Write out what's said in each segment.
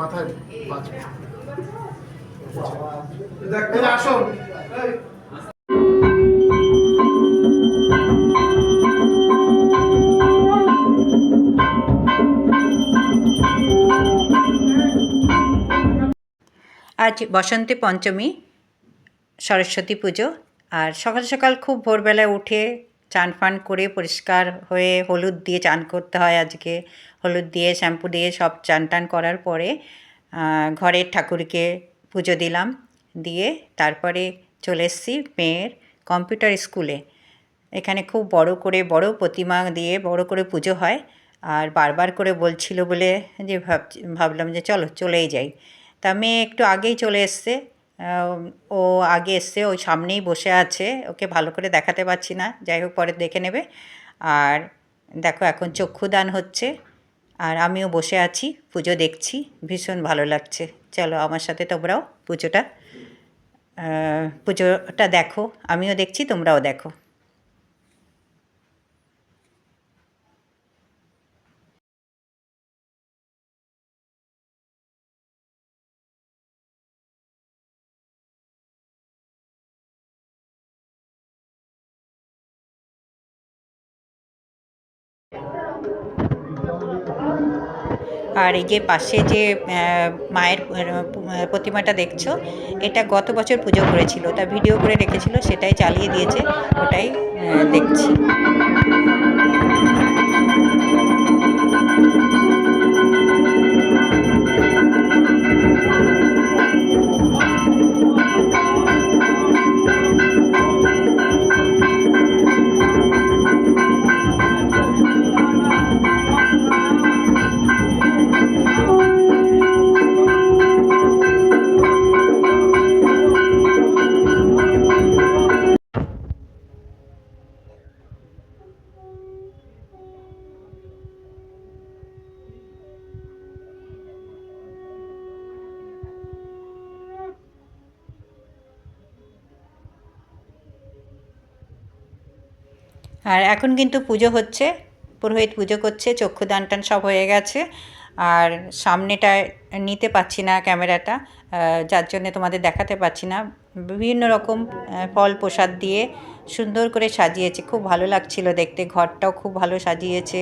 মাথায় আজ বসন্তী পঞ্চমী সরস্বতী পুজো আর সকাল সকাল খুব ভোরবেলায় উঠে চান ফান করে পরিষ্কার হয়ে হলুদ দিয়ে চান করতে হয় আজকে। হলুদ দিয়ে, শ্যাম্পু দিয়ে সব চান টান করার পরে ঘরের ঠাকুরকে পুজো দিলাম। দিয়ে তারপরে চলে এসেছি মেয়ের কম্পিউটার স্কুলে। এখানে খুব বড় করে, বড় প্রতিমা দিয়ে বড় করে পুজো হয়। আর বারবার করে বলছিল বলে যে ভাব ভাবলাম যে চলো চলেই যাই। তা মেয়ে একটু আগেই চলে এসছে। ও আগে এসছে, ওই সামনেই বসে আছে, ওকে ভালো করে দেখাতে পারছি না, যাই হোক পরে দেখে নেবে। আর দেখো এখন চক্ষুদান হচ্ছে, আর আমিও বসে আছি, পুজো দেখছি, ভীষণ ভালো লাগছে। চলো আমার সাথে তোমরাও পুজোটা পুজোটা দেখো, আমিও দেখছি, তোমরাও দেখো। আর এই যে পাশে যে মায়ের প্রতিমাটা দেখছ, এটা গত বছর পুজো করেছিল। তা ভিডিও করে রেখেছিল, সেটাই চালিয়ে দিয়েছে, ওটাই দেখছি। আর এখন কিন্তু পুজো হচ্ছে, পুরোহিত পুজো করছে চক্ষুদান টান সব হয়ে গেছে। আর সামনেটা নিতে পারছি না ক্যামেরাটা যার জন্য তোমাদের দেখাতে পারছি না। বিভিন্ন রকম ফল প্রসাদ দিয়ে সুন্দর করে সাজিয়েছে, খুব ভালো লাগছিল দেখতে। ঘরটাও খুব ভালো সাজিয়েছে,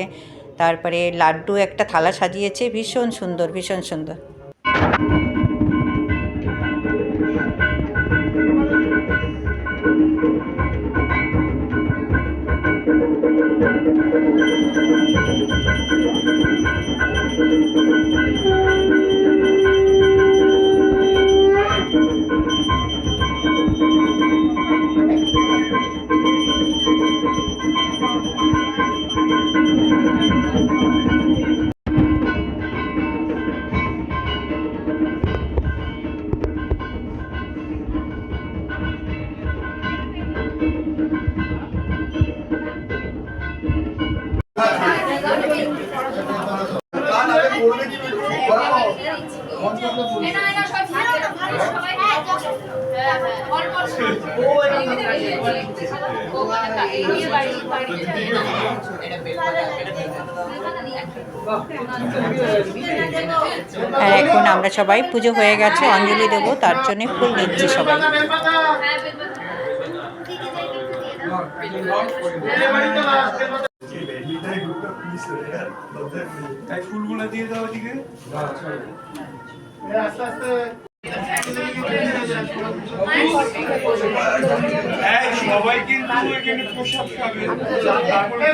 তারপরে লাড্ডু একটা থালা সাজিয়েছে, ভীষণ সুন্দর ভীষণ সুন্দর। আর এখন আমরা সবাই পুজো হয়ে গেছে অঞ্জলি দেবো তার জন্য ফুল দিচ্ছি সবাই। ফুলগুলো দিয়ে দাও ওদিকে। আস্তে আস্তে। এই সবাই কিন্তু এখানে তারপরে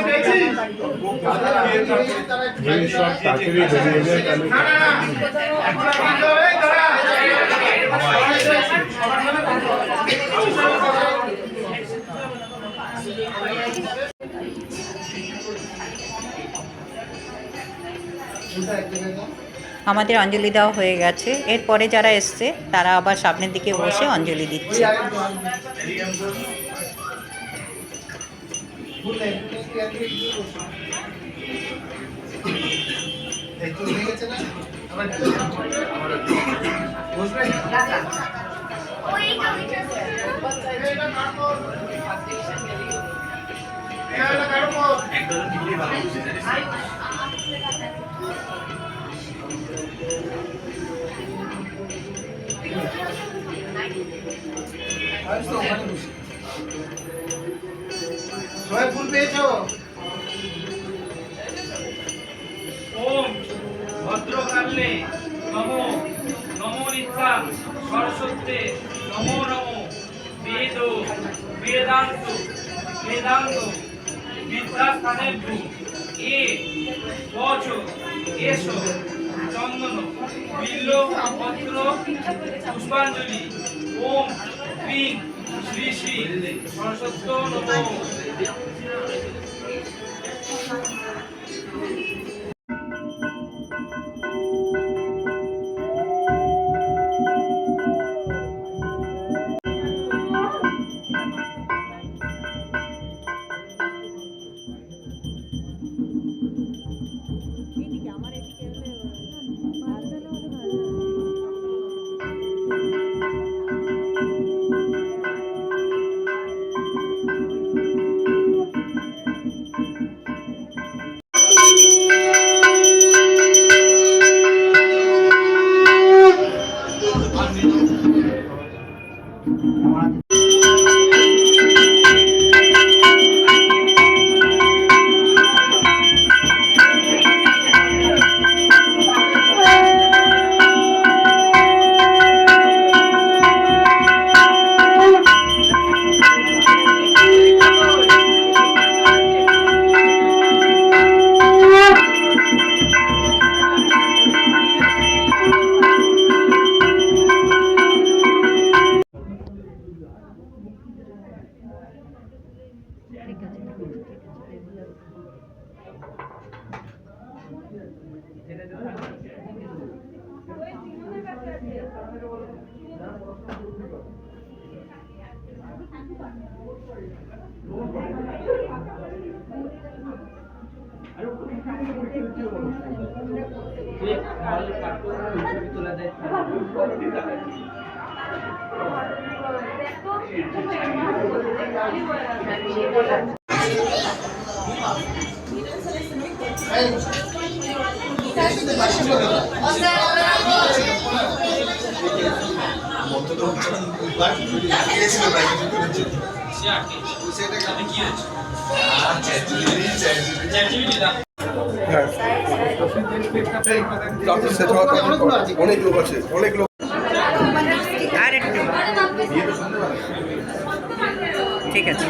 আমাদের অঞ্জলি দেওয়া হয়ে গেছে। এরপরে যারা এসছে, তারা আবার সামনের দিকে বসে অঞ্জলি দিচ্ছে। একদম জয় ফুল পেয়েছ? ওম ভদ্রকালে নম নম নিত্যা সরস্বত্যে নম নম, বেদ, বেদান্ত বেদান্ত বিদ্যাস্থানে এ বছ এসো। চন্দন বিল্ল পত্র পুষ্পাঞ্জলি। ওম ক্রিং শ্রী শ্রী সরস্বত নমো। Thank you. সেটা কি হয়েছে চ্যাট জিপিটি চ্যাট অনেক লোক আছে অনেক লোক ঠিক আছে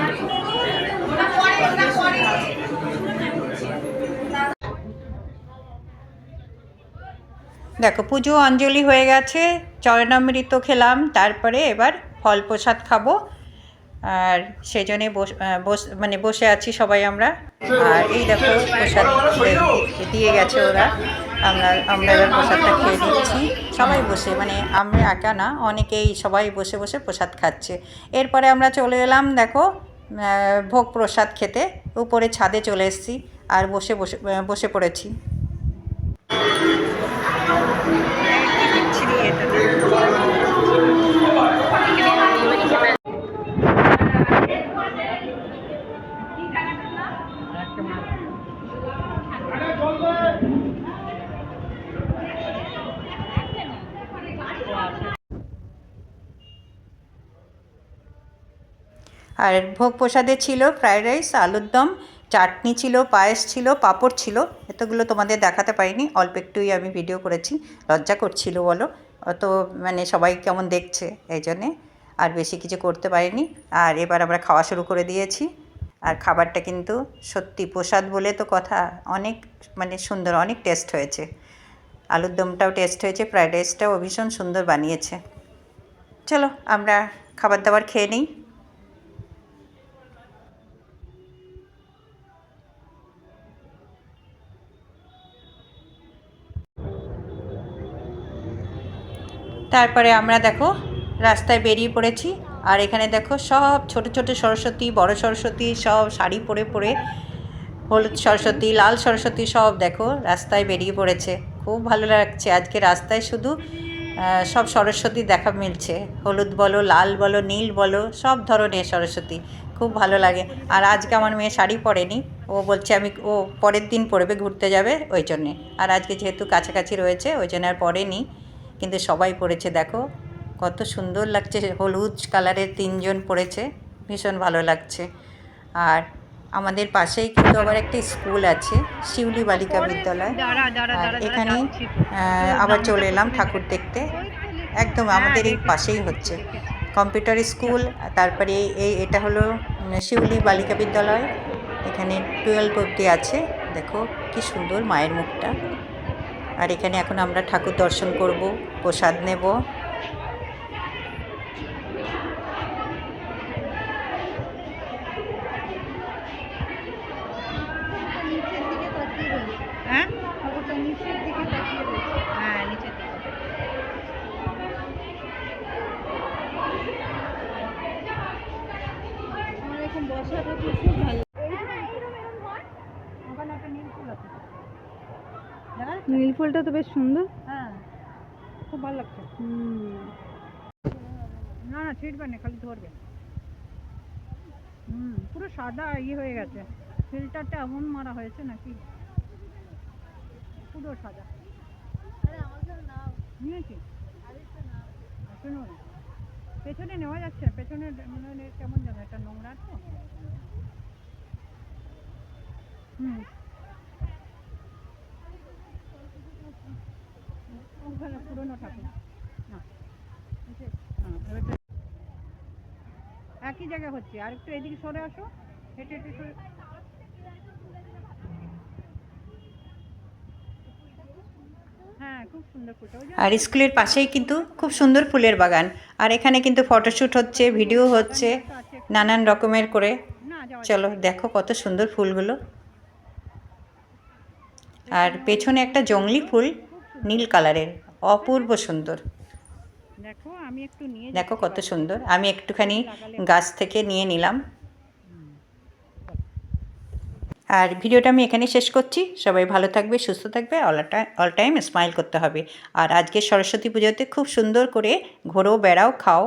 দেখো, পুজো অঞ্জলি হয়ে গেছে, চরণামৃত খেলাম, তারপরে এবার ফল প্রসাদ খাব। আর বস- আহ, মানে বসে আছি সবাই আমরা। আর এই দেখো প্রসাদ দিয়ে- গেছে ওরা। আমরা আমরা এবার প্রসাদটা খেয়ে নিচ্ছি। সবাই বসে মানে আমরা একা না অনেকেই সবাই বসে বসে প্রসাদ খাচ্ছে। এরপরে আমরা চলে এলাম দেখো ভোগ প্রসাদ খেতে। উপরে ছাদে চলে এসেছি আর বসে বসে বসে পড়েছি। আর ভোগ প্রসাদে ছিল ফ্রায়েড রাইস আলুর দম, চাটনি ছিল, পায়েস ছিল, পাঁপড় ছিল। এতগুলো তোমাদের দেখাতে পারিনি, অল্প একটুই আমি ভিডিও করেছি। লজ্জা করছিল বলো। অত মানে সবাই কেমন দেখছে, এই জন্যে। আর বেশি কিছু করতে পারিনি। আর এবার আমরা খাওয়া শুরু করে দিয়েছি। আর খাবারটা কিন্তু সত্যি প্রসাদ বলে তো কথা, অনেক মানে সুন্দর, অনেক টেস্ট হয়েছে। আলুর দমটাও টেস্ট হয়েছে ফ্রায়েড রাইসটাও ভীষণ সুন্দর বানিয়েছে। চলো, আমরা খাবার দাবার খেয়ে নিই। তারপরে আমরা দেখো, রাস্তায় বেরিয়ে পড়েছি। আর এখানে দেখো সব ছোট ছোট সরস্বতী, বড় সরস্বতী সব শাড়ি পরে পরে, হলুদ সরস্বতী, লাল সরস্বতী সব দেখো রাস্তায় বেরিয়ে পড়েছে। খুব ভালো লাগছে। আজকে রাস্তায় শুধু সব সরস্বতী দেখা মিলছে। হলুদ বলো, লাল বলো, নীল বলো, সব ধরনের সরস্বতী। খুব ভালো লাগে। আর আজকে আমার মেয়ে শাড়ি পরেনি। ও বলছে আমি, ও পরের দিন পরবে, ঘুরতে যাবে ওই জন্যে। আর আজকে যেহেতু কাছাকাছি রয়েছে, ওই জন্য আর পরেনি। কিন্তু সবাই পড়েছে দেখো। কত সুন্দর লাগছে হলুদ কালারের তিনজন পড়েছে ভীষণ ভালো লাগছে। আর আমাদের পাশেই কিন্তু আবার একটা স্কুল আছে শিউলি বালিকা বিদ্যালয়। আর এখানে আবার চলে এলাম ঠাকুর দেখতে। একদম আমাদের এই পাশেই হচ্ছে। কম্পিউটার স্কুল তারপরে এই এটা হলো শিউলি বালিকা বিদ্যালয়। এখানে টুয়েলভ অব্দি আছে। দেখো কি সুন্দর মায়ের মুখটা। আর এখানে এখন আমরা ঠাকুর দর্শন করব প্রসাদ নেব। নীল ফুলটা তো বেশ সুন্দর। হ্যাঁ খুব ভালো লাগছে। হুম। না না ছিটবে না খালি ধরবে। হুম পুরো সাদা ইয়ে হয়ে গেছে। ফিল্টারটা এমন মারা হয়েছে নাকি? পুরো সাদা। নিয়েছি। পেছনে নেওয়া যাচ্ছে না। পেছনে কেমন যেন একটা নোংরা তো হুম ওখানে পুরোনো ঠাকুর? এবারটা- একই জায়গায় হচ্ছে। আর একটু এদিকে সরে আসো। হেঁটে হেঁটে সরে হ্যাঁ আর স্কুলের পাশেই কিন্তু খুব সুন্দর ফুলের বাগান। আর এখানে কিন্তু ফটোশ্যুট হচ্ছে ভিডিও হচ্ছে নানান রকমের করে। চলো দেখো কত সুন্দর ফুলগুলো। আর পেছনে একটা জংলি ফুল নীল কালারের। অপূর্ব সুন্দর। দেখো আমি একটু নিয়ে দেখো কত সুন্দর। আমি একটুখানি গাছ থেকে নিয়ে নিলাম। আর ভিডিওটা আমি এখানে শেষ করছি। সবাই ভালো থাকবে সুস্থ থাকবে all time all time smile করতে হবে। আর আজকে সরস্বতী পুজোতে খুব সুন্দর করে ঘোরো বেড়াও খাও।